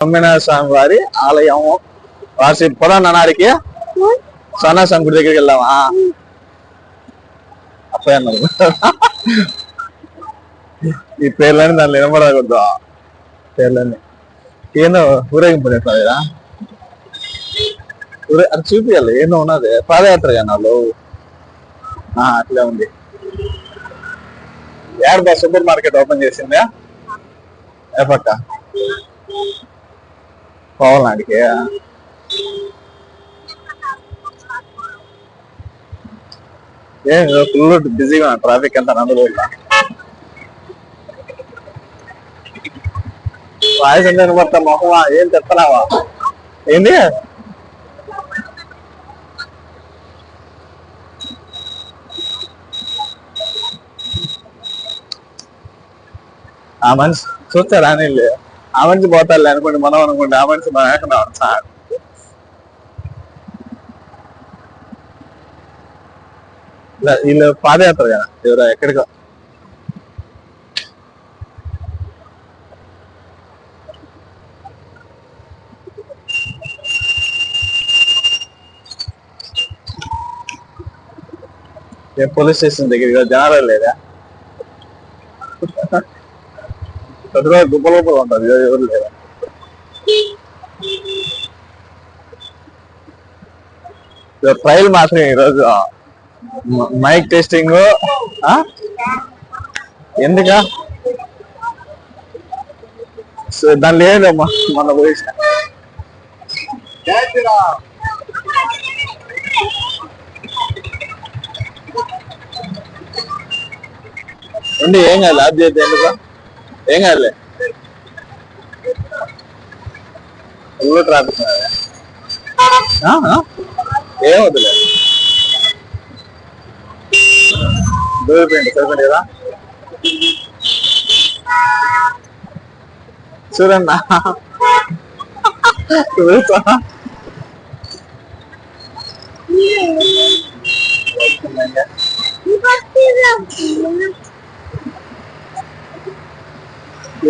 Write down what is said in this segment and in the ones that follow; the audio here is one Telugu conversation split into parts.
స్వామినాథ స్వామి వారి ఆలయం. వారి పొలం నాడికి సోనా గుడి దగ్గరికి వెళ్దామా? అబ్బాయి ఈ పేర్లని దాన్ని వినపడకూడదు పేర్లని ఏందో ఊరేగింపు చేస్తారా ఊరే అది చూపించాలి ఏందో ఉన్నది. పాదయాత్ర వాళ్ళు అట్లే ఉంది. ఏడ సూపర్ మార్కెట్ ఓపెన్ చేసిందా? ఏ పక్క? పోవాలనాడికి ఏ ఫుల్ బిజీగా ట్రాఫిక్ అంతా నందులో వాయిస్ ఎంత వినపడతా మొహమా? ఏం చెప్తున్నావా? ఏంది? ఆ మనిషి చూస్తారా నీళ్ళు? ఆ మనిషి పోతారులే అనుకోండి మనం అనుకోండి ఆ మనిషి మనం అనుకున్నాం సార్. వీళ్ళు పాదయాత్ర కదా ఎవరో ఎక్కడికో. పోలీస్ స్టేషన్ దగ్గర జనాలు లేదా పెద్దగా గుప్ప లోపల ఉంటుంది ఎవరు- లేదా ట్రయల్ మాత్రమే ఈరోజు మైక్ టెస్టింగ్ ఎందుక? సో దాని లేదమ్మా మన పోయిన ఏం కాదు అది చేద్దాం ఎందుకు? ఏం కాదులే ఫుల్ ట్రాఫిక్ ఏం వద్దులే దూరిపోయింది సరిపోయింది కదా చూడన్నా చూసా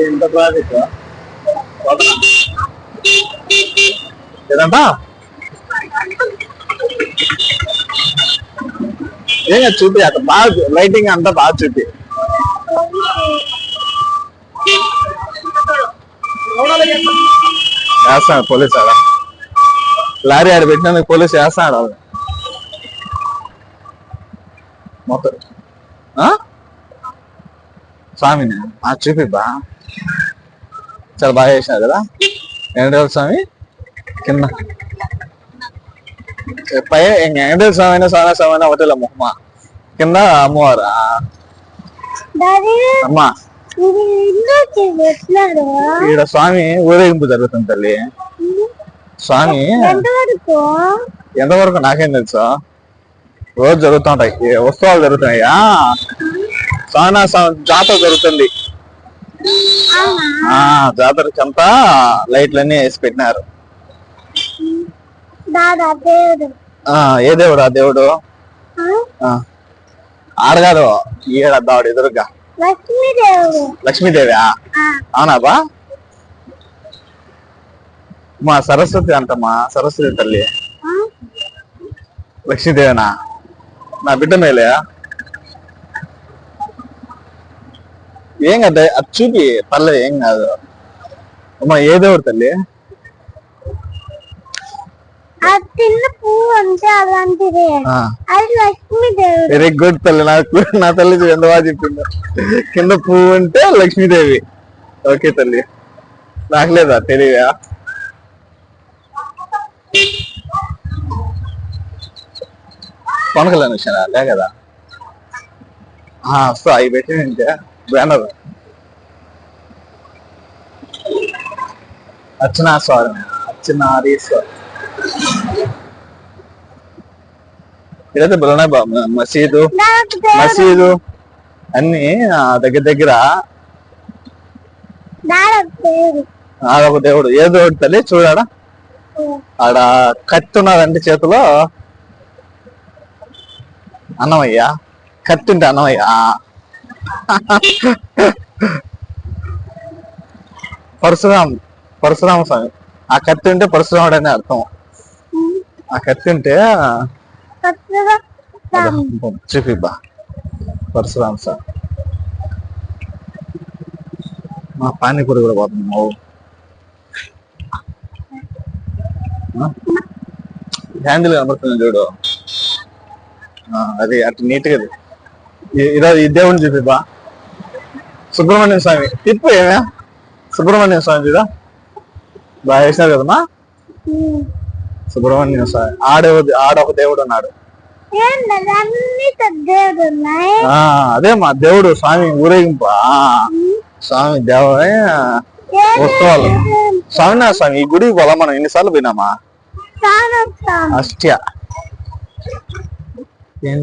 ఎంత ట్రాఫిక్ ఏదంటా ఏం కాదు చూపి అక్కడ బాగా లైటింగ్ అంతా బాగా చూపి వేస్తాడు పోలీస్ ఆడ లారీ ఆడ పెట్టినందుకు పోలీస్ వేస్తాడు వాళ్ళు మొత్తం ఆ? స్వామిని ఆ చూపి బా చాలా బాగా చేసినారు కదా? వెంకటేశ్వర స్వామి కింద. పై వెంకటేశ్వర స్వామి అయినా స్వామి స్వామి అయినా ఒకటే మొహమ్మ కింద అమ్మవారు. అమ్మా. ఈడ స్వామి ఊరేగింపు జరుగుతుంది తల్లి. స్వామి. ఎంతవరకు? నాకేం తెలుసు? రోజు జరుగుతుంటాయి. ఉత్సవాలు జరుగుతున్నాయా. స్వామి స్వామి జాతర జరుగుతుంది. జాతరకంతా లైట్లన్నీ వేసి పెట్టినారు. ఏ దేవుడు ఆ? దేవుడు ఆడగాదు ఈడ దావుడు ఎదురుగా. లక్ష్మీదేవి. ఆ, అవునా బా మా సరస్వతి అంటమ్మా సరస్వతి తల్లి? లక్ష్మీదేవినా? నా బిడ్డ మేలే. ఏం కదా అది చూపి పర్లేదు ఏం కాదు. అమ్మా ఏ దేవుడు తల్లి. వెరీ గుడ్ తల్లి నాకు నా తల్లి ఎంత బాగా చెప్పింది. కింద పువ్వు అంటే లక్ష్మీదేవి. ఓకే తల్లి. నాకు లేదా తెలియదా? పవన్ కళ్యాణ్ వచ్చారా లే కదా సో అవి పెట్టి బ్యానర్ అర్చనా స్వామి అర్చనారీశ్వర్ ఇదైతే బలనే మసీదు మసీదు అన్ని దగ్గర దగ్గర ఆడొక దేవుడు ఏ దేవుడు తల్లి చూడాడా ఆడ కత్తి ఉన్నదంటే చేతిలో అన్నమయ్య కత్తి ఉంటే అన్నమయ్య పరశురాం పరశురామ స్వామి ఆ కత్తి ఉంటే పరశురాముడు అని అర్థం. ఆ కత్తి ఉంటే స్వామి చూపిబ్బా పరశురామ స్వామి మా పానీపూరి కూడా పోతుంది. మా ఊరు. ఆ? హ్యాండిల్ కనబడుతుంది చూడు. ఆ, అది అటు నీట్గా ఈ దేవుడిని చూపిబ్బా సుబ్రహ్మణ్యం స్వామి. తిప్పు ఏమే? సుబ్రహ్మణ్యం స్వామి చూదా బాగా వేసినారు కదమ్మా? ఉమ్. సుబ్రహ్మణ్యం స్వామి. ఆడే ఆడొక దేవుడు అన్నాడు దేవుడు ఆ అదే మా దేవుడు స్వామి ఊరేగింపు. స్వామి దేవే ఉత్సవాలు. స్వామి స్వామి ఈ గుడికి పోలా మనం. ఎన్నిసార్లు పోయినామా? చాలా అష్ట్య. ఏం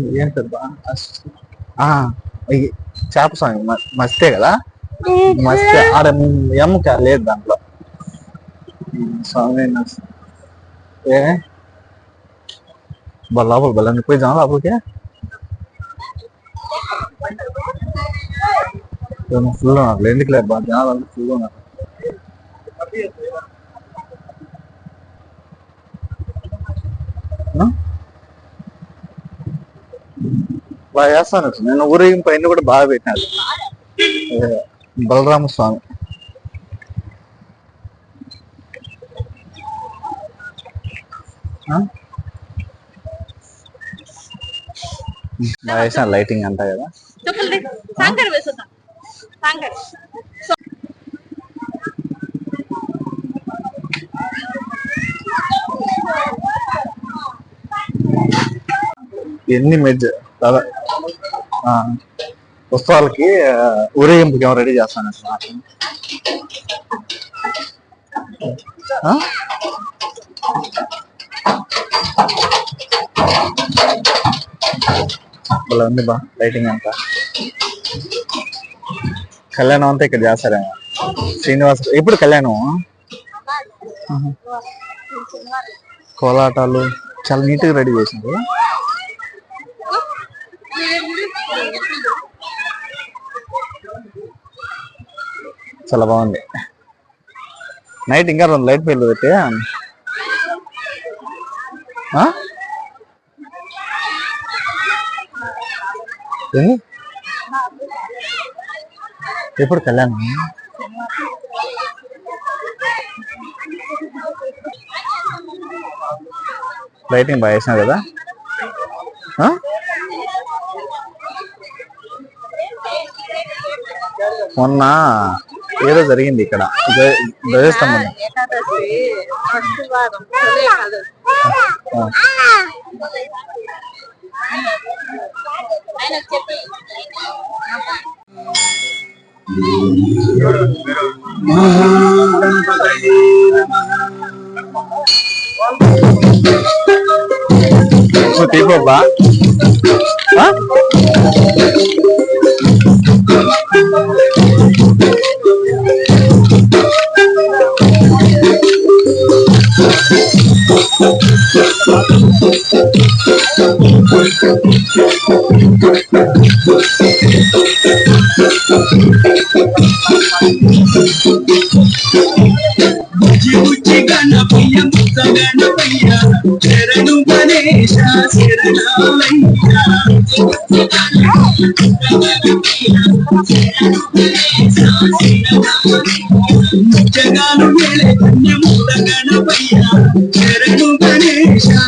చేప స్వామి మస్తే కదా? మస్తే ఆడ ఎమ్మక లేదు దాంట్లో. స్వామి ఏ? బా లోపల బల్ల పోయి జాను లోపలికి. ఫుల్ ఉన్నారు ఎందుకు లేదు బా జనాలు ఫుల్ ఉన్నారు. బాగా చేస్తాను. నేను ఊరేగింపు పైన కూడా బాగా పెట్టినాడు. అదే, బలరామ స్వామి? బాగా చేసిన లైటింగ్ అంతా కదా. ఎన్ని మెజ్ దాదా ఆ, ఉత్సవాలకి ఆ, ఊరేగింపుకి ఏమో రెడీ చేస్తాను? భలే ఉంది బా లైటింగ్ అంతా కళ్యాణం అంతా ఇక్కడ చేస్తారేమో శ్రీనివాస్ ఎప్పుడు కళ్యాణం. కోలాటాలు చాలా నీట్గా రెడీ చేసింది చాలా బాగుంది. నైట్ ఇంకా రెండు లైట్ పేర్లు పెట్టి? ఆ? ఎప్పుడు కళ్యాణం? లైటింగ్ బాగా వేసినావు కదా? మొన్న ఏదో జరిగింది ఇక్కడ ధ్వజ- ధ్వజస్తంభం ఏకాదశి బుజ్జి గణపయ్య ముద్ద గణపయ్య శరణు గణేశ శరణమయ్య జగాను వేళ ధన్య ముద్ద గణపయ్య. గణేశ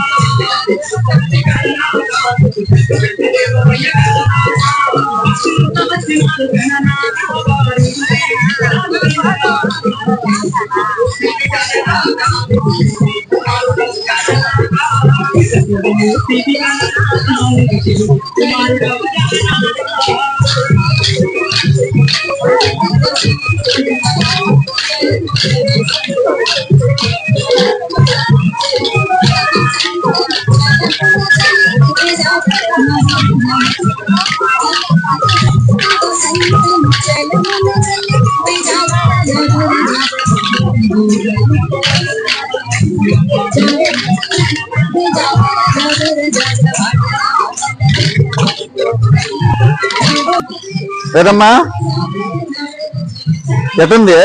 దీపాలెన్నో పెట్టి లేదమ్మా ఎట్టుంది?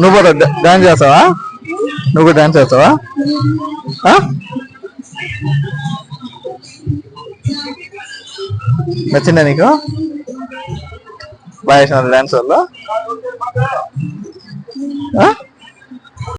నువ్వు కూడా డాన్స్ చేస్తావా? నువ్వు కూడా డాన్స్ చేస్తావా? నచ్చిందా నీకు? బాగా డ్యాన్స్ డాన్స్ వల్ల